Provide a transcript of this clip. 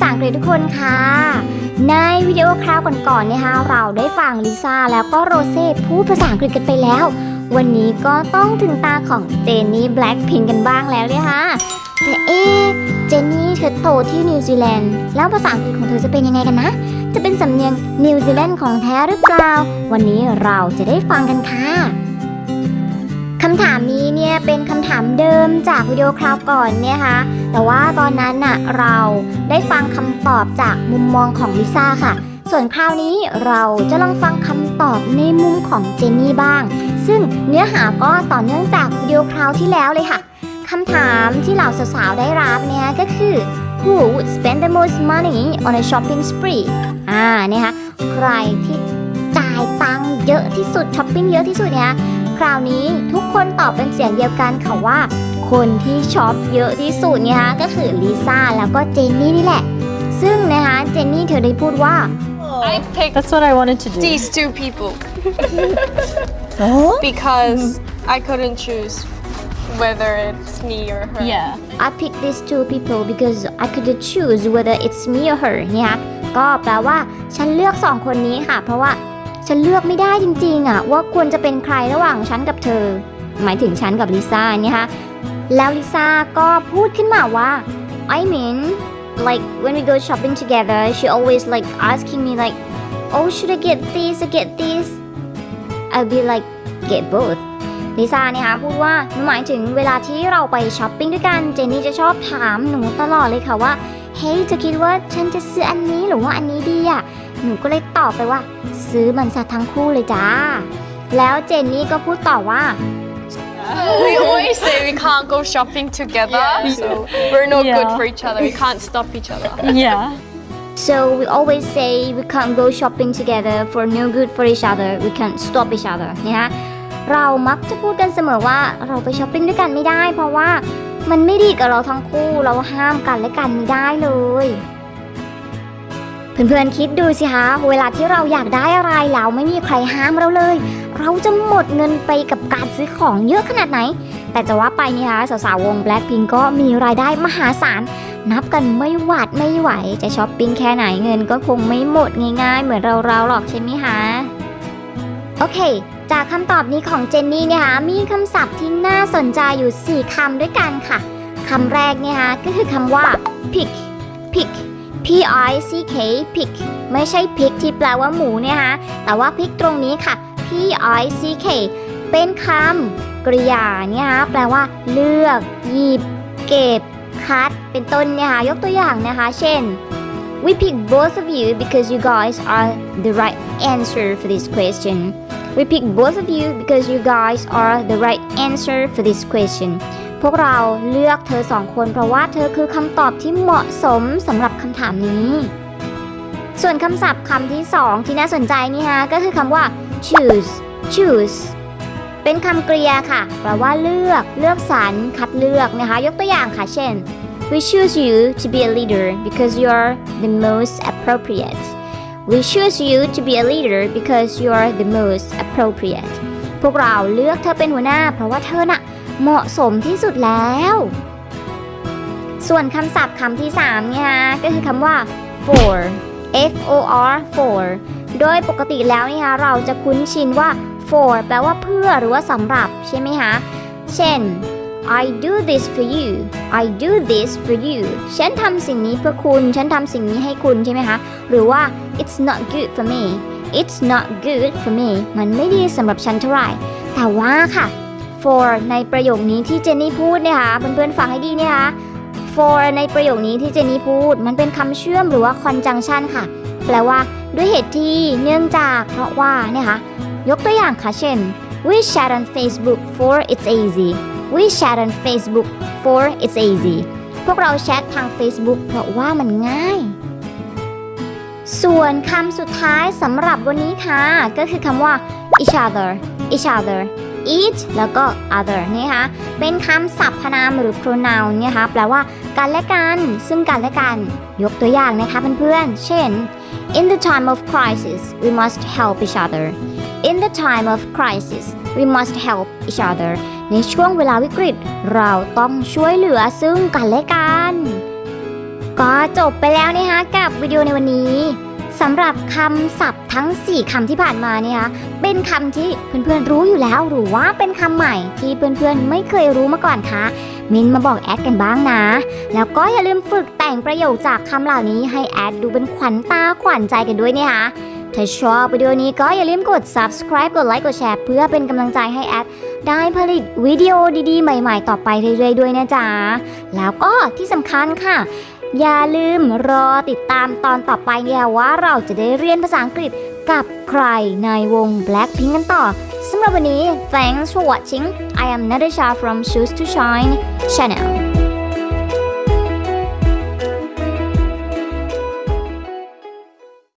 ษาอังกฤษทุกคนค่ะ ในวิดีโอคราวก่อนๆนะคะเราได้ฟังลิซ่าแล้วก็โรเซ่พูดภาษาอังกฤษกันไปแล้ว วันนี้ก็ต้องถึงตาของเจนนี่แบล็คพิงกันบ้างแล้วเนี่ยค่ะแต่เอ๊เจนนี่เธอโตที่นิวซีแลนด์แล้วภาษาอังกฤษของเธอจะเป็นยังไงกันนะ จะเป็นสำเนียงนิวซีแลนด์ของแท้หรือเปล่า วันนี้เราจะได้ฟังกันค่ะคำถามนี้เนี่ยเป็นคำถามเดิมจากวิดีโอคราวก่อนเนี่ยค่ะ แต่ว่าตอนนั้นน่ะเราได้ฟังคำตอบจากมุมมองของลิซ่าค่ะ ส่วนคราวนี้เราจะลองฟังคำตอบในมุมของเจนนี่บ้าง ซึ่งเนื้อหาก็ต่อเนื่องจากวิดีโอคราวที่แล้วเลยค่ะคำถามที่เหล่าสาวๆได้รับเนี่ยก็คือ who would spend the most money on a shopping spree อ่าเนี่ยคะใครที่จ่ายตังค์เยอะที่สุดช้อปปิ้งเยอะที่สุดเนี่ยคราวนี้ทุกคนตอบเป็นเสียงเดียวกันค่ะว่า คนที่ช็อปเยอะที่สุดเนี่ยค่ะก็คือลิซ่าแล้วก็เจนนี่นี่แหละ ซึ่งนะคะเจนนี่เธอได้พูดว่า I picked That's what I wanted to do. these two people Oh? because I couldn't choose whether it's me or her. Yeah. I picked these two people because I could choose whether it's me or her เนี่ยค่ะก็แปลว่าฉันเลือกสองคนนี้ค่ะ เพราะว่าฉันเลือกไม่ได้จริงๆอะว่าควรจะเป็นใครระหว่างฉันกับเธอ หมายถึงฉันกับลิซ่าเนี่ยค่ะ แล้วลิซ่าก็พูดขึ้นมาว่า I mean like when we go shopping together she always like asking me like oh should I get this or get this I'll be like get both ลิซ่าเนี่ยค่ะพูดว่าหมายถึงเวลาที่เราไปช้อปปิ้งด้วยกันเจนนี่จะชอบถามหนูตลอดเลยค่ะว่าเฮ้ยจะคิดว่าฉันจะซื้ออันนี้หรือว่าอันนี้ดีอะหนูก็เลยตอบไปว่า ซื้อมันซะทั้งคู่เลยจ้า แล้วเจนนี่ก็พูดต่อว่า We always say we can't go shopping together, so we're no good Yeah. for each other. We can't stop each other. Yeah. so we always say we can't go shopping together for no good for each other we can't stop each other เนี่ยฮะเรามักจะพูดกันเสมอว่าเราไปช้อปปิ้งด้วยกันไม่ได้ เพราะว่ามันไม่ดีกับเราทั้งคู่เราห้ามกันและกันไม่ได้เลย เพื่อนๆคิดดูสิคะเวลาที่เราอยากได้อะไรแล้วไม่มีใครห้ามเราเลย เราจะหมดเงินไปกับการซื้อของเยอะขนาดไหน แต่จะว่าไปนี่คะสาวๆวง Blackpink ก็มีรายได้มหาศาล นับกันไม่หวาดไม่ไหว จะช้อปปิ้งแค่ไหนเงินก็คงไม่หมดง่ายๆ เหมือนเราๆหรอกใช่ไหมคะโอเค จากคำตอบนี้ของเจนนี่เนี่ยคะมีคำศัพท์ที่น่าสนใจอยู่ 4คำด้วยกันค่ะคำแรกเนี่ยคะก็คือคำว่า pick pick p i c k pick ไม่ใช่ pick ที่แปลว่าหมูเนี่ยคะแต่ว่า pick ตรงนี้ค่ะ p i c k เป็นคำกริยาเนี่ยคะแปลว่า เลือก หยิบ เก็บ คัด เป็นต้นเนี่ยค่ะยกตัวอย่างนะคะ เช่น we pick both of you because you guys are the right answer for this question we pick both of you because you guys are the right answer for this question พวกเราเลือกเธอสองคนเพราะว่าเธอคือคำตอบที่เหมาะสมสำหรับคำถามนี้ ส่วนคำศัพท์คำที่สองที่น่าสนใจนี่ฮะก็คือคำว่า choose choose เป็นคำกริยาค่ะแปลว่าเลือก เลือกสรรคัดเลือกนะคะ ยกตัวอย่างค่ะ เช่น we choose you to be a leader because you're the most appropriate we choose you to be a leader because you're the most appropriate พวกเราเลือกเธอเป็นหัวหน้า เพราะว่าเธอน่ะ เหมาะสมที่สุดแล้ว ส่วนคำศัพท์คำที่ 3 เนี่ยนะก็คือคำว่า for f o r for โดยปกติแล้วเนี่ยคะเราจะคุ้นชินว่า for แปลว่าเพื่อหรือว่าสำหรับใช่ไหมคะ เช่น I do this for you I do this for you ฉันทำสิ่งนี้เพื่อคุณ ฉันทำสิ่งนี้ให้คุณใช่ไหมคะ หรือว่า it's not good for me it's not good for me มันไม่ดีสำหรับฉันเท่าไหร่ แต่ว่าค่ะ for ในประโยคนี้ที่เจนนี่พูดเนี่ยค่ะเพื่อนๆฟังให้ดีเนี่ยค่ะ for ในประโยคนี้ที่เจนนี่พูด มันเป็นคำเชื่อมหรือว่า conjunction ค่ะ แปลว่าด้วยเหตุที่เนื่องจากเพราะว่าเนี่ยค่ะยกตัวอย่างค่ะเช่น we chat on Facebook for it's easy we chat on Facebook for it's easy พวกเราแชททาง Facebook เพราะว่ามันง่าย ส่วนคำสุดท้ายสำหรับวันนี้ค่ะ ก็คือคำว่า each other each other each แล้วก็ other นี่ค่ะเป็นคำสรรพนามหรือ pronoun เนี่ยค่ะแปลว่ากันและกัน ซึ่งกันและกัน ยกตัวอย่างนะคะเพื่อนๆ เช่น in the time of crisis we must help each other in the time of crisis we must help each other ในช่วงเวลาวิกฤต เราต้องช่วยเหลือซึ่งกันและกัน ก็จบไปแล้วนะคะกับวิดีโอในวันนี้ สำหรับคำศัพท์ทั้ง 4คำที่ผ่านมาเนี่ยคะเป็นคำที่เพื่อนๆรู้อยู่แล้วหรือว่าเป็นคำใหม่ที่เพื่อนๆไม่เคยรู้มาก่อนคะมินมาบอกแอดกันบ้างนะ แล้วก็อย่าลืมฝึกแต่งประโยคจากคำเหล่านี้ให้แอดดูเป็นขวัญตาขวัญใจกันด้วยนะคะถ้าชอบวิดีโอนี้ก็อย่าลืมกด subscribe กดไลค์กดแชร์เพื่อเป็นกำลังใจให้แอดได้ผลิตวิดีโอดีๆ ใหม่ ๆ ต่อไปเรื่อยๆด้วยนะจ๊ะ แล้วก็ที่สำคัญค่ะ อย่าลืมรอติดตามตอนต่อไปเนี่ยว่าเราจะได้เรียนภาษาอังกฤษกับใครในวง Blackpink กันต่อสำหรับวันนี้ thanks for watching I am Natasha from Shoes to Shine Channel